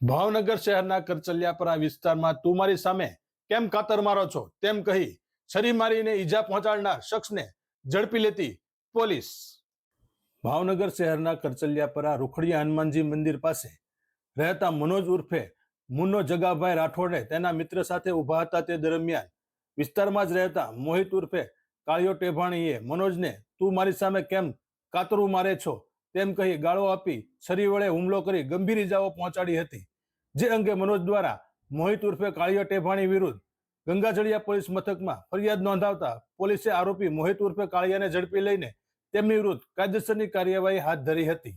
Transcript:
ભાવનગર શહેરના કરચલિયાપરા વિસ્તારમાં તું મારી સામે કેમ કાતર મારો છો? તેમ કહી છરી મારીને ઈજા પહોંચાડનાર શખ્સને ઝડપી લેતી પોલીસ. ભાવનગર શહેરના કરચલિયાપરા રૂખડીયા હનુમાનજી મંદિર પાસે રહેતા મનોજ ઉર્ફે મુન્નો જગાભાઈ રાઠોડે તેના મિત્ર સાથે ઊભા હતા તે દરમિયાન વિસ્તારમાં જ રહેતા મોહિત ઉર્ફે કાળિયો ટેભાણીએ મનોજને તું મારી સામે કેમ કાતરું મારે છો? તેમ કહી ગાળો આપી છરી વડે હુમલો કરી ગંભીર ઇજાઓ પહોંચાડી હતી. જે અંગે મનોજ દ્વારા મોહિત ઉર્ફે કાળિયો ટેભાણી વિરુદ્ધ ગંગાજળિયા પોલીસ મથકમાં ફરિયાદ નોંધાવતા પોલીસે આરોપી મોહિત ઉર્ફે કાળિયાને ઝડપી લઈને તેમની વિરુદ્ધ કાયદેસરની કાર્યવાહી હાથ ધરી હતી.